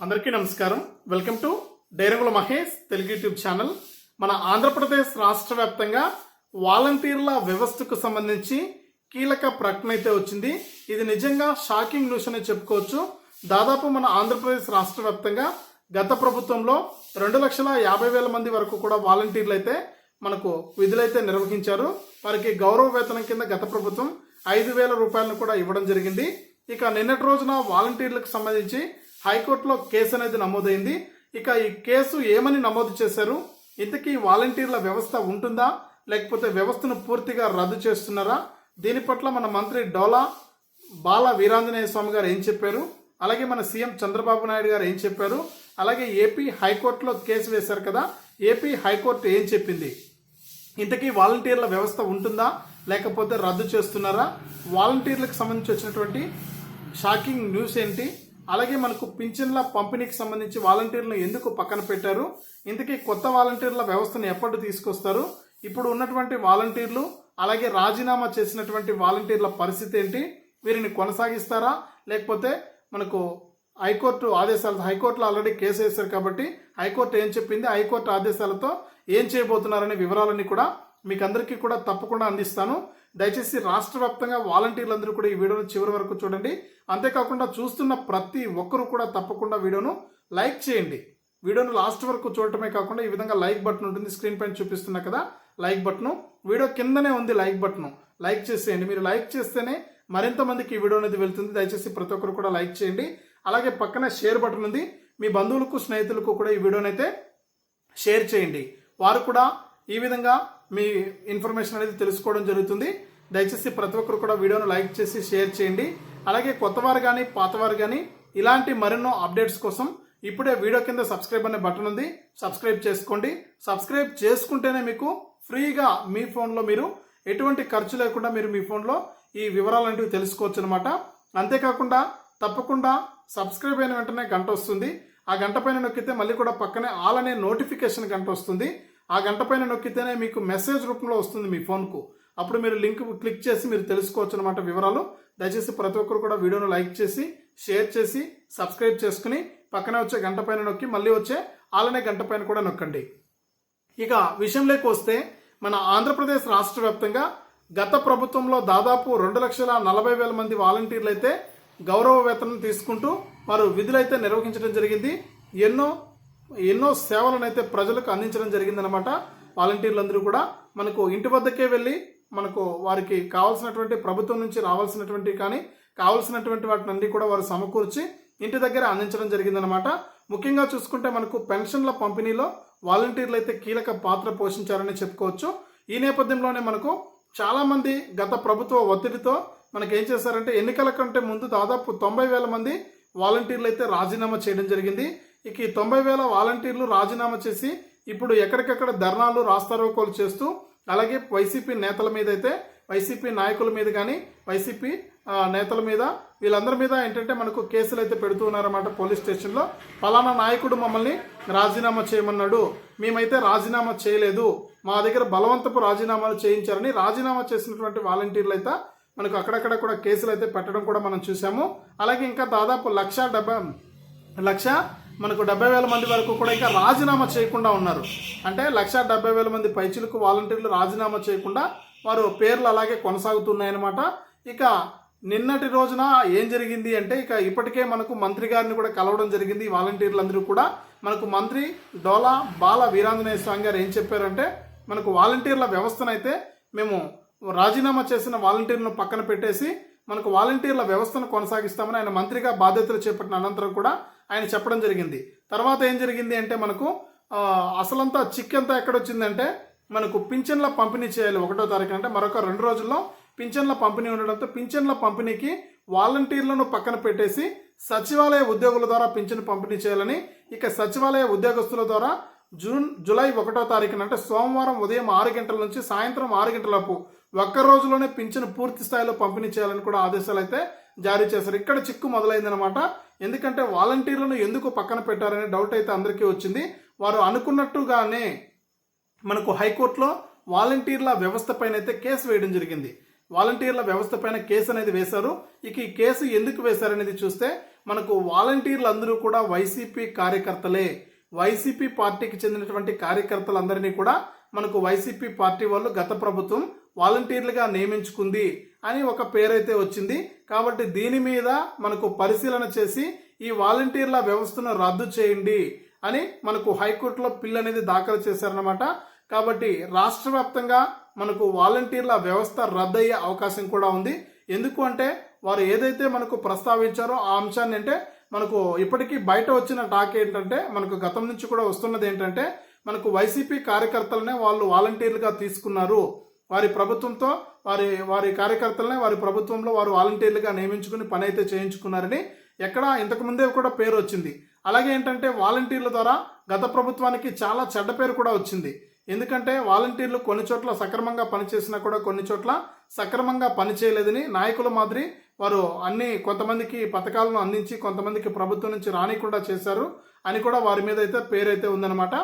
అందరికీ నమస్కారం. Welcome to Dairangula Mahesh Telugu YouTube channel. మన ఆంధ్రప్రదేశ్ రాష్ట్ర వ్యాప్తంగా వాలంటీర్ల వ్యవస్థకు సంబంధించి కీలక ప్రకటన అయితే వచ్చింది. ఇది నిజంగా షాకింగ్ న్యూస్ అని చెప్పుకోవచ్చు. దాదాపు మన ఆంధ్రప్రదేశ్ రాష్ట్ర వ్యాప్తంగా గత ప్రభుత్వంలో రెండు లక్షల యాభై వేల మంది వరకు కూడా వాలంటీర్లు అయితే మనకు విధులైతే నిర్వహించారు. వారికి గౌరవ వేతనం కింద గత ప్రభుత్వం ఐదు వేల రూపాయలను కూడా ఇవ్వడం జరిగింది. ఇక నిన్నటి రోజున వాలంటీర్లకు సంబంధించి హైకోర్టులో కేసు అనేది నమోదైంది. ఇక ఈ కేసు ఏమని నమోదు చేశారు? ఇంతకీ వాలంటీర్ల వ్యవస్థ ఉంటుందా? లేకపోతే వ్యవస్థను పూర్తిగా రద్దు చేస్తున్నారా? దీని పట్ల మన మంత్రి డోలా బాల వీరాంజనేయ స్వామి గారు ఏం చెప్పారు? అలాగే మన సీఎం చంద్రబాబు నాయుడు గారు ఏం చెప్పారు? అలాగే ఏపీ హైకోర్టులో కేసు వేశారు కదా ఏపీ హైకోర్టు ఏం చెప్పింది? ఇంతకీ వాలంటీర్ల వ్యవస్థ ఉంటుందా? లేకపోతే రద్దు చేస్తున్నారా? వాలంటీర్లకు సంబంధించి వచ్చినటువంటి షాకింగ్ న్యూస్ ఏంటి? అలాగే మనకు పింఛన్ల పంపిణీకి సంబంధించి వాలంటీర్లను ఎందుకు పక్కన పెట్టారు? ఇంతకీ కొత్త వాలంటీర్ల వ్యవస్థను ఎప్పటి తీసుకొస్తారు? ఇప్పుడు ఉన్నటువంటి వాలంటీర్లు అలాగే రాజీనామా చేసినటువంటి వాలంటీర్ల పరిస్థితి ఏంటి? వీరిని కొనసాగిస్తారా? లేకపోతే మనకు హైకోర్టు ఆదేశాలు హైకోర్టులో ఆల్రెడీ కేసు వేశారు కాబట్టి హైకోర్టు ఏం చెప్పింది? హైకోర్టు ఆదేశాలతో ఏం చేయబోతున్నారనే వివరాలన్నీ కూడా మీకు అందరికీ కూడా తప్పకుండా అందిస్తాను. దయచేసి రాష్ట్ర వ్యాప్తంగా వాలంటీర్లందరూ కూడా ఈ వీడియోను చివరి వరకు చూడండి. అంతేకాకుండా చూస్తున్న ప్రతి ఒక్కరు కూడా తప్పకుండా వీడియోను లైక్ చేయండి. వీడియోను లాస్ట్ వరకు చూడటమే కాకుండా ఈ విధంగా లైక్ బటన్ ఉంటుంది స్క్రీన్ పైన చూపిస్తున్నా కదా లైక్ బటన్. వీడియో కిందనే ఉంది లైక్ బటన్. లైక్ చేసేయండి. మీరు లైక్ చేస్తేనే మరింత మందికి ఈ వీడియో అనేది వెళ్తుంది. దయచేసి ప్రతి ఒక్కరు కూడా లైక్ చేయండి. అలాగే పక్కన షేర్ బటన్ ఉంది. మీ బంధువులకు స్నేహితులకు కూడా ఈ వీడియోనైతే అయితే షేర్ చేయండి. వారు కూడా ఈ విధంగా మీ ఇన్ఫర్మేషన్ అనేది తెలుసుకోవడం జరుగుతుంది. దయచేసి ప్రతి ఒక్కరు కూడా వీడియోను లైక్ చేసి షేర్ చేయండి. అలాగే కొత్తవారు కానీ పాతవారు కానీ ఇలాంటి మరెన్నో అప్డేట్స్ కోసం ఇప్పుడే వీడియో కింద సబ్స్క్రైబ్ అనే బటన్ ఉంది. సబ్స్క్రైబ్ చేసుకోండి. సబ్స్క్రైబ్ చేసుకుంటేనే మీకు ఫ్రీగా మీ ఫోన్లో మీరు ఎటువంటి ఖర్చు లేకుండా మీరు మీ ఫోన్లో ఈ వివరాలు అనేవి తెలుసుకోవచ్చు అనమాట అంతేకాకుండా తప్పకుండా సబ్స్క్రైబ్ అయిన వెంటనే గంట వస్తుంది. ఆ గంట పైన నొక్కితే మళ్ళీ కూడా పక్కనే ఆల్ అనే నోటిఫికేషన్ గంట వస్తుంది. ఆ గంట పైన నొక్కితేనే మీకు మెసేజ్ రూపంలో వస్తుంది మీ ఫోన్కు. అప్పుడు మీరు లింక్ క్లిక్ చేసి మీరు తెలుసుకోవచ్చు అనమాట వివరాలు. దయచేసి ప్రతి ఒక్కరు కూడా వీడియోను లైక్ చేసి షేర్ చేసి సబ్స్క్రైబ్ చేసుకుని పక్కనే వచ్చే గంట పైన నొక్కి మళ్ళీ వచ్చే అలానే గంట పైన కూడా నొక్కండి. ఇక విషయంలోకి వస్తే మన ఆంధ్రప్రదేశ్ రాష్ట్ర వ్యాప్తంగా గత ప్రభుత్వంలో దాదాపు రెండు లక్షల నలభై వేల మంది వాలంటీర్లు అయితే గౌరవ వేతనం తీసుకుంటూ వారు విధులైతే నిర్వహించడం జరిగింది. ఎన్నో ఎన్నో సేవలను అయితే ప్రజలకు అందించడం జరిగిందనమాట వాలంటీర్లందరూ కూడా మనకు ఇంటి వద్దకే వెళ్ళి మనకు వారికి కావాల్సినటువంటి ప్రభుత్వం నుంచి రావాల్సినటువంటి కానీ కావాల్సినటువంటి వాటిని అన్ని కూడా వారు సమకూర్చి ఇంటి దగ్గర అందించడం జరిగిందనమాట ముఖ్యంగా చూసుకుంటే మనకు పెన్షన్ల పంపిణీలో వాలంటీర్లు అయితే కీలక పాత్ర పోషించారని చెప్పుకోవచ్చు. ఈ నేపథ్యంలోనే మనకు చాలామంది గత ప్రభుత్వ ఒత్తిడితో మనకి ఏం చేశారంటే ఎన్నికల కంటే ముందు దాదాపు తొంభై వేల మంది వాలంటీర్లు అయితే రాజీనామా చేయడం జరిగింది. ఇక ఈ తొంభై వేల వాలంటీర్లు రాజీనామా చేసి ఇప్పుడు ఎక్కడికెక్కడ ధర్నాలు రాస్తారోకోలు చేస్తూ అలాగే వైసీపీ నేతల మీద అయితే వైసీపీ నాయకుల మీద కానీ వైసీపీ నేతల మీద వీళ్ళందరి మీద ఏంటంటే మనకు కేసులు అయితే పెడుతూ ఉన్నారన్నమాట పోలీస్ స్టేషన్లో. ఫలానా నాయకుడు మమ్మల్ని రాజీనామా చేయమన్నాడు. మేమైతే రాజీనామా చేయలేదు. మా దగ్గర బలవంతపు రాజీనామాలు చేయించారని రాజీనామా చేసినటువంటి వాలంటీర్లు అయితే మనకు అక్కడక్కడ కూడా కేసులు అయితే పెట్టడం కూడా మనం చూసాము అలాగే ఇంకా దాదాపు లక్ష డెబ్బై లక్ష మనకు డెబ్బై వేల మంది వరకు కూడా ఇంకా రాజీనామా చేయకుండా ఉన్నారు. అంటే లక్ష డెబ్బై వేల మంది పైచులకు వాలంటీర్లు రాజీనామా చేయకుండా వారు పేర్లు అలాగే కొనసాగుతున్నాయన్నమాట. ఇక నిన్నటి రోజున ఏం జరిగింది అంటే ఇక ఇప్పటికే మనకు మంత్రి గారిని కూడా కలవడం జరిగింది. వాలంటీర్లందరూ కూడా మనకు మంత్రి డోలా బాల వీరాంజనేయ స్వామి గారు ఏం చెప్పారంటే మనకు వాలంటీర్ల వ్యవస్థనైతే మేము రాజీనామా చేసిన వాలంటీర్లను పక్కన పెట్టేసి మనకు వాలంటీర్ల వ్యవస్థను కొనసాగిస్తామని ఆయన మంత్రిగా బాధ్యతలు చేపట్టిన అనంతరం కూడా ఆయన చెప్పడం జరిగింది. తర్వాత ఏం జరిగింది అంటే మనకు అసలంతా చిక్కంతా ఎక్కడొచ్చిందంటే మనకు పింఛన్ల పంపిణీ చేయాలి ఒకటో తారీఖు అంటే మరొక రెండు రోజుల్లో పింఛన్ల పంపిణీ ఉండడంతో పింఛన్ల పంపిణీకి వాలంటీర్లను పక్కన పెట్టేసి సచివాలయ ఉద్యోగుల ద్వారా పింఛన్ పంపిణీ చేయాలని ఇక సచివాలయ ఉద్యోగస్తుల ద్వారా జూన్ జూలై ఒకటో తారీఖున అంటే సోమవారం ఉదయం ఆరు గంటల నుంచి సాయంత్రం ఆరు గంటలపు ఒక్క రోజులోనే పింఛను పూర్తి స్థాయిలో పంపిణీ చేయాలని కూడా ఆదేశాలు అయితే జారీ చేశారు. ఇక్కడ చిక్కు మొదలైందనమాట ఎందుకంటే వాలంటీర్లను ఎందుకు పక్కన పెట్టారనే డౌట్ అయితే అందరికీ వచ్చింది. వారు అనుకున్నట్టుగానే మనకు హైకోర్టులో వాలంటీర్ల వ్యవస్థ పైన అయితే కేసు వేయడం జరిగింది. వాలంటీర్ల వ్యవస్థ పైన కేసు అనేది వేశారు. ఇక ఈ కేసు ఎందుకు వేశారనేది చూస్తే మనకు వాలంటీర్లు అందరూ కూడా వైసీపీ కార్యకర్తలే. వైసీపీ పార్టీకి చెందినటువంటి కార్యకర్తలందరినీ కూడా మనకు వైసీపీ పార్టీ వాళ్ళు గత ప్రభుత్వం వాలంటీర్లుగా నియమించుకుంది అని ఒక పేరైతే వచ్చింది. కాబట్టి దీని మీద మనకు పరిశీలన చేసి ఈ వాలంటీర్ల వ్యవస్థను రద్దు చేయండి అని మనకు హైకోర్టులో పిల్ అనేది దాఖలు చేశారనమాట కాబట్టి రాష్ట్ర వ్యాప్తంగా మనకు వాలంటీర్ల వ్యవస్థ రద్దయ్యే అవకాశం కూడా ఉంది. ఎందుకు అంటే వారు ఏదైతే మనకు ప్రస్తావించారో ఆ అంశాన్ని అంటే మనకు ఇప్పటికీ బయట వచ్చిన టాక్ ఏంటంటే మనకు గతం నుంచి కూడా వస్తున్నది ఏంటంటే మనకు వైసీపీ కార్యకర్తలనే వాళ్ళు వాలంటీర్లుగా తీసుకున్నారు. వారి ప్రభుత్వంతో వారి వారి కార్యకర్తలనే వారి ప్రభుత్వంలో వారు వాలంటీర్లుగా నియమించుకుని పని అయితే చేయించుకున్నారని ఎక్కడ ఇంతకు ముందే కూడా పేరు వచ్చింది. అలాగే ఏంటంటే వాలంటీర్ల ద్వారా గత ప్రభుత్వానికి చాలా చెడ్డ పేరు కూడా వచ్చింది. ఎందుకంటే వాలంటీర్లు కొన్ని చోట్ల సక్రమంగా పనిచేసినా కూడా కొన్ని చోట్ల సక్రమంగా పనిచేయలేదని నాయకుల మాదిరి వారు అన్ని కొంతమందికి పథకాలను అందించి కొంతమందికి ప్రభుత్వం నుంచి రానికుండా చేశారు అని కూడా వారి మీద అయితే పేరైతే ఉందన్నమాట.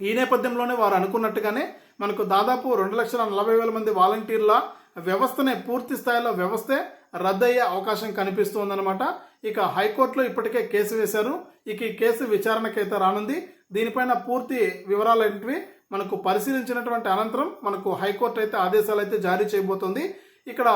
ఈ నేపథ్యంలోనే వారు అనుకున్నట్టుగానే మనకు దాదాపు రెండు లక్షల నలభై వేల మంది వాలంటీర్ల వ్యవస్థనే పూర్తి స్థాయిలో వ్యవస్థే రద్దయ్యే అవకాశం కనిపిస్తుందన్నమాట ఇక హైకోర్టులో ఇప్పటికే కేసు వేశారు. ఇక ఈ కేసు విచారణకైతే రానుంది. దీనిపైన పూర్తి వివరాలు ఏంటివి మనకు పరిశీలించినటువంటి అనంతరం మనకు హైకోర్టు అయితే ఆదేశాలు అయితే జారీ చేయబోతోంది. ఇక్కడ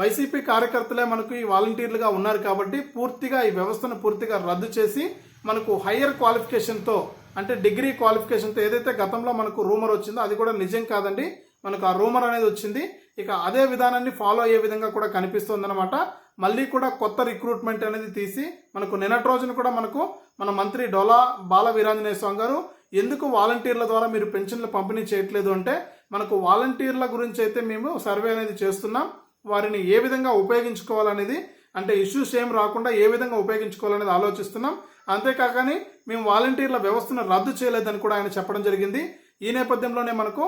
వైసీపీ కార్యకర్తలే మనకు ఈ వాలంటీర్లుగా ఉన్నారు కాబట్టి పూర్తిగా ఈ వ్యవస్థను పూర్తిగా రద్దు చేసి మనకు హయ్యర్ క్వాలిఫికేషన్తో అంటే డిగ్రీ క్వాలిఫికేషన్తో ఏదైతే గతంలో మనకు రూమర్ వచ్చిందో అది కూడా నిజం కాదండి. మనకు ఆ రూమర్ అనేది వచ్చింది. ఇక అదే విధానాన్ని ఫాలో అయ్యే విధంగా కూడా కనిపిస్తుందన్నమాట. మళ్ళీ కూడా కొత్త రిక్రూట్మెంట్ అనేది తీసి మనకు నిన్నటి రోజున కూడా మనకు మన మంత్రి డోలా బాల వీరాంజనేయ స్వామి గారు ఎందుకు వాలంటీర్ల ద్వారా మీరు పెన్షన్లు పంపిణీ చేయట్లేదు? అంటే మనకు వాలంటీర్ల గురించి అయితే మేము సర్వే అనేది చేస్తున్నాం. వారిని ఏ విధంగా ఉపయోగించుకోవాలనేది అంటే ఇష్యూస్ ఏం రాకుండా ఏ విధంగా ఉపయోగించుకోవాలనేది ఆలోచిస్తున్నాం. అంతేకాకని మేము వాలంటీర్ల వ్యవస్థను రద్దు చేయలేదని కూడా ఆయన చెప్పడం జరిగింది. ఈ నేపథ్యంలోనే మనకు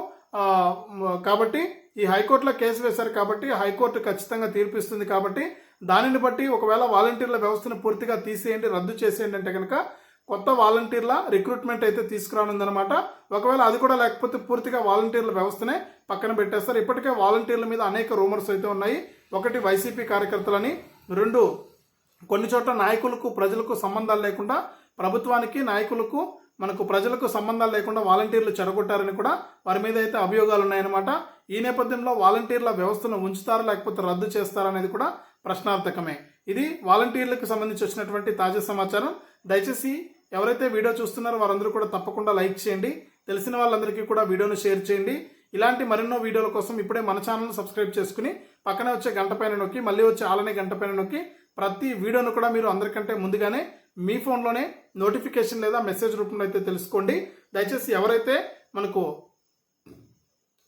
కాబట్టి ఈ హైకోర్టులో కేసు వేశారు కాబట్టి హైకోర్టు ఖచ్చితంగా తీర్పిస్తుంది కాబట్టి దానిని బట్టి ఒకవేళ వాలంటీర్ల వ్యవస్థను పూర్తిగా తీసేయండి రద్దు చేసేయండి అంటే కనుక కొత్త వాలంటీర్ల రిక్రూట్మెంట్ అయితే తీసుకురానుందనమాట ఒకవేళ అది కూడా లేకపోతే పూర్తిగా వాలంటీర్ల వ్యవస్థనే పక్కన పెట్టేస్తారు. ఇప్పటికే వాలంటీర్ల మీద అనేక రూమర్స్ అయితే ఉన్నాయి. ఒకటి వైసీపీ కార్యకర్తలని రెండు కొన్ని చోట్ల నాయకులకు ప్రజలకు సంబంధాలు లేకుండా ప్రభుత్వానికి నాయకులకు మనకు ప్రజలకు సంబంధాలు లేకుండా వాలంటీర్లు చెడగొట్టారని కూడా వారి మీద అయితే అభియోగాలు ఉన్నాయన్నమాట. ఈ నేపథ్యంలో వాలంటీర్ల వ్యవస్థను ఉంచుతారా లేకపోతే రద్దు చేస్తారా అనేది కూడా ప్రశ్నార్థకమే. ఇది వాలంటీర్లకు సంబంధించి వచ్చినటువంటి తాజా సమాచారం. దయచేసి ఎవరైతే వీడియో చూస్తున్నారో వారందరూ కూడా తప్పకుండా లైక్ చేయండి. తెలిసిన వాళ్ళందరికీ కూడా వీడియోను షేర్ చేయండి. ఇలాంటి మరెన్నో వీడియోల కోసం ఇప్పుడే మన ఛానల్ సబ్స్క్రైబ్ చేసుకుని పక్కనే వచ్చే గంట పైన నొక్కి మళ్ళీ వచ్చే ఆలనే గంట పైన నొక్కి ప్రతి వీడియోను కూడా మీరు అందరికంటే ముందుగానే మీ ఫోన్లోనే నోటిఫికేషన్ లేదా మెసేజ్ రూపంలో అయితే తెలుసుకోండి. దయచేసి ఎవరైతే మనకు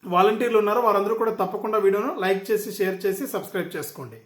వాలంటీర్లు ఉన్నారో వారందరూ కూడా తప్పకుండా వీడియోను లైక్ చేసి షేర్ చేసి సబ్స్క్రైబ్ చేసుకోండి.